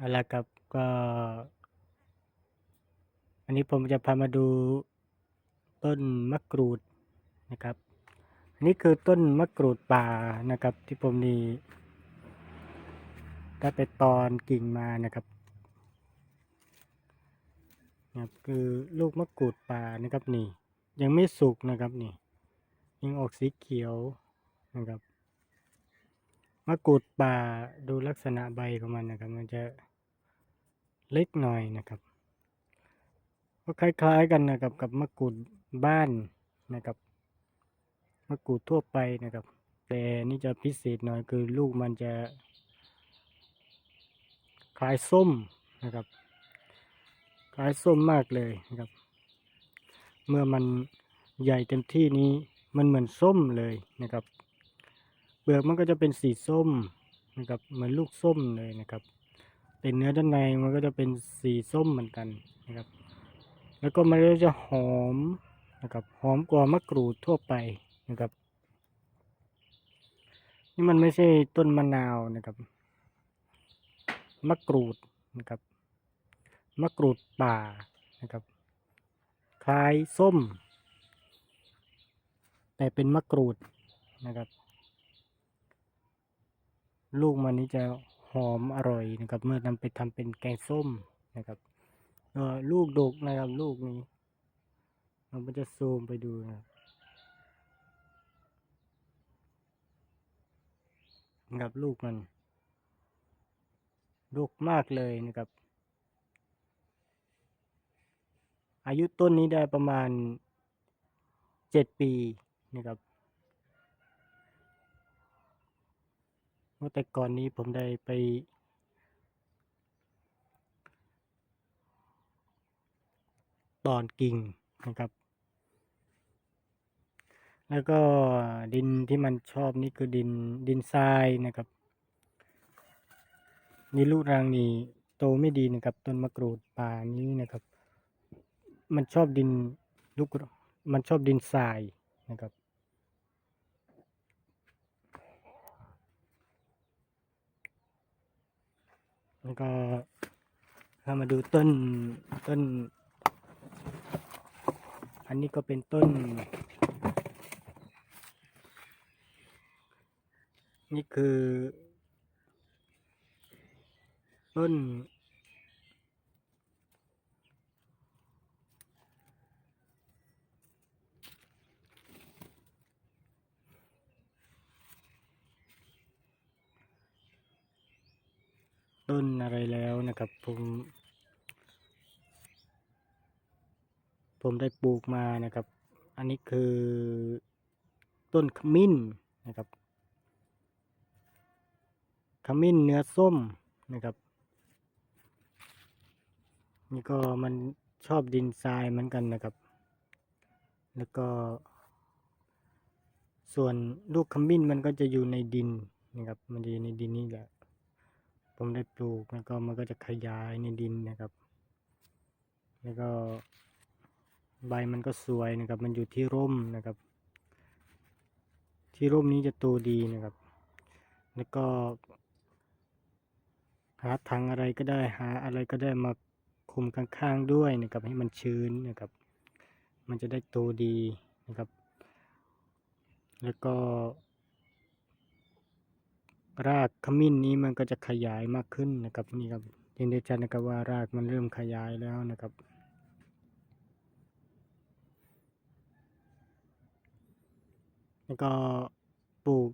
เอาละครับก็ อันนี้ผมจะพามาดูต้นมะกรูดนะครับ อันนี้คือต้นมะกรูดป่านะครับ ที่ผมนี่ได้ไปตอนกิ่งมานะครับนะครับคือลูกมะกรูดป่านะครับนี่ ยังไม่สุกนะครับนี่ ยังออกสีเขียวนะครับมะกรูดป่าดูลักษณะใบของมันนะครับ มันจะ เล็กหน่อยนะครับก็คล้ายๆกันนะครับกับมะกรูดบ้านนะครับมะกรูดทั่วไปนะครับ แต่นี่จะพิเศษหน่อยคือลูกมันจะคล้ายส้มนะครับ คล้ายส้มมากเลยนะครับ เมื่อมันใหญ่เต็มที่นี้มันเหมือนส้มเลยนะครับเปลือกมันก็จะเป็นสีส้มนะครับเหมือนลูกส้มเลยนะครับ แต่เนื้อด้านในมันก็จะเป็นสีส้มเหมือนกันนะครับ แล้วก็มันก็จะหอมนะครับหอมกว่ามะกรูดทั่วไปนะครับ นี่มันไม่ใช่ต้นมะนาวนะครับมะกรูดนะครับมะกรูดป่านะครับ คล้ายส้ม แต่เป็นมะกรูดนะครับ ลูกมันนี้จะ หอมอร่อยนะครับ เมื่อนำไปทำเป็นแกงส้มนะครับเออลูกดกนะครับลูกนี้เราจะซูมไปดูนะครับนะครับลูกมันดกมากเลยนะครับ อายุต้นนี้ได้ประมาณเจ็ดปีนะครับ เมื่อแต่ก่อนนี้ผมได้ไป ตอนกิ่งนะครับ แล้วก็ดินที่มันชอบนี่คือดินดินทรายนะครับนี่ลูกรังนี่โตไม่ดีนะครับต้นมะกรูดป่านี้นะครับ มันชอบดินลูกมันชอบดินทรายนะครับ แล้วก็ถ้ามาดูต้นต้น อันนี้ก็เป็นต้น นี่คือ ต้น ต้นอะไรแล้วนะครับผม ผมได้ปลูกมานะครับ อันนี้คือต้นขมิ้นนะครับ ขมิ้นเนื้อส้มนะครับ นี่ก็มันชอบดินทรายเหมือนกันนะครับ แล้วก็ ส่วนลูกขมิ้นมันก็จะอยู่ในดินนะครับ มันจะอยู่ในดินนี่แหละ ผมได้ปลูกแล้วก็มันก็จะขยายในดินนะครับ แล้วก็ใบมันก็สวยนะครับ มันอยู่ที่ร่มนะครับ ที่ร่มนี้จะโตดีนะครับ แล้วก็หาถังอะไรก็ได้หาอะไรก็ได้มาคุมข้างๆด้วยนะครับ ให้มันชื้นนะครับ มันจะได้โตดีนะครับ แล้วก็ รากขมิ้นนี้มันก็จะขยายมากขึ้นนะครับนี่ครับเห็นได้ชัดนะครับว่ารากมันเริ่มขยายแล้วนะครับ แล้วก็ปลูก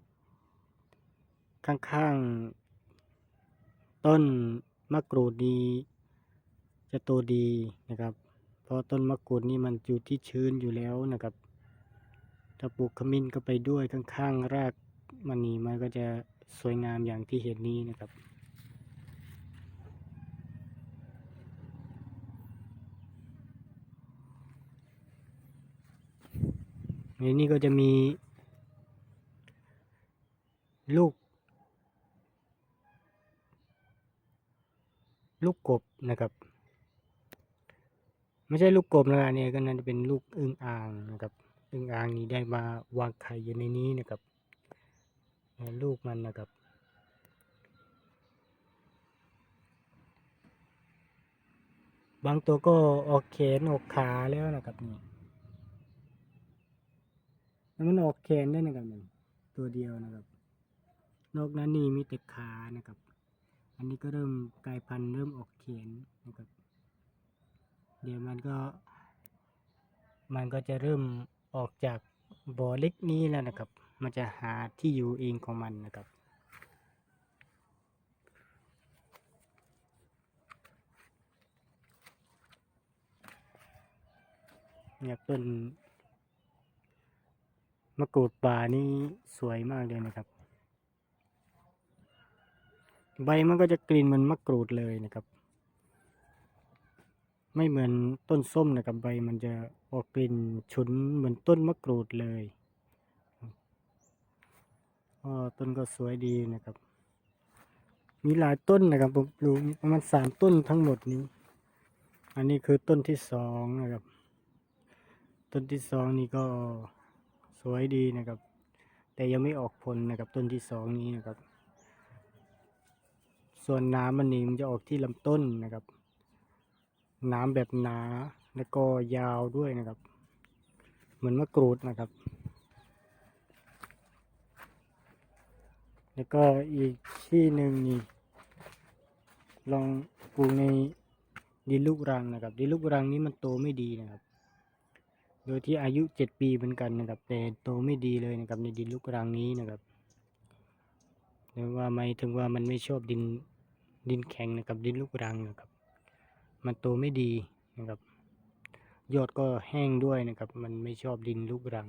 ข้างๆ ต้นมะกรูดนี้จะโตดีนะครับ เพราะต้นมะกรูดนี่มันอยู่ที่ชื้นอยู่แล้วนะครับ ถ้าปลูกขมิ้นก็ไปด้วยข้างๆ รากมันนี่มันก็จะ สวยงามอย่างที่เห็นนี้นะครับ ในนี้ก็จะมี ลูก ลูกกบนะครับ ไม่ใช่ลูกกบนะอันนี้ก็น่าจะเป็นลูกอึ่งอ่างนะครับอึ่งอ่างนี้ได้มาวางไข่อยู่ในนี้นะครับ ลูกมันนะครับ บางตัวก็ออกแขนออกขาแล้วนะครับนี่แล้วมันออกแขนได้นะครับนี่ตัวเดียวนะครับ นอกนั้นนี่มีแต่ขานะครับ อันนี้ก็เริ่มกลายพันธุ์เริ่มออกแขนนะครับ เดี๋ยวมันก็ มันก็จะเริ่มออกจากบ่อเล็กนี้แล้วนะครับ มันจะหาที่อยู่เองของมันนะครับ เนี่ยต้นมะกรูดป่านี่สวยมากเลยนะครับ ใบมันก็จะกลิ่นเหมือนมะกรูดเลยนะครับ ไม่เหมือนต้นส้มนะครับ ใบมันจะออกกลิ่นฉุนเหมือนต้นมะกรูดเลย ต้นก็สวยดีนะครับ มีหลายต้นนะครับผมปลูกประมาณสามต้นทั้งหมดนี้ อันนี้คือต้นที่สองนะครับ ต้นที่สองนี่ก็สวยดีนะครับ แต่ยังไม่ออกผลนะครับต้นที่สองนี้นะครับ ส่วนน้ำมันนี่มันจะออกที่ลำต้นนะครับ น้ำแบบหนาแล้วก็ยาวด้วยนะครับ เหมือนมะกรูดนะครับ แล้วก็อีกที่หนึ่งนี่ ลองปลูกในดินลูกรังนะครับ ดินลูกรังนี้มันโตไม่ดีนะครับ โดยที่อายุเจ็ดปีเหมือนกันนะครับ แต่โตไม่ดีเลยนะครับ ในดินลูกรังนี้นะครับหรือว่าไม่ถึงว่ามันไม่ชอบดินดินแข็งนะครับ ดินลูกรังนะครับ มันโตไม่ดีนะครับ ยอดก็แห้งด้วยนะครับ มันไม่ชอบดินลูกรัง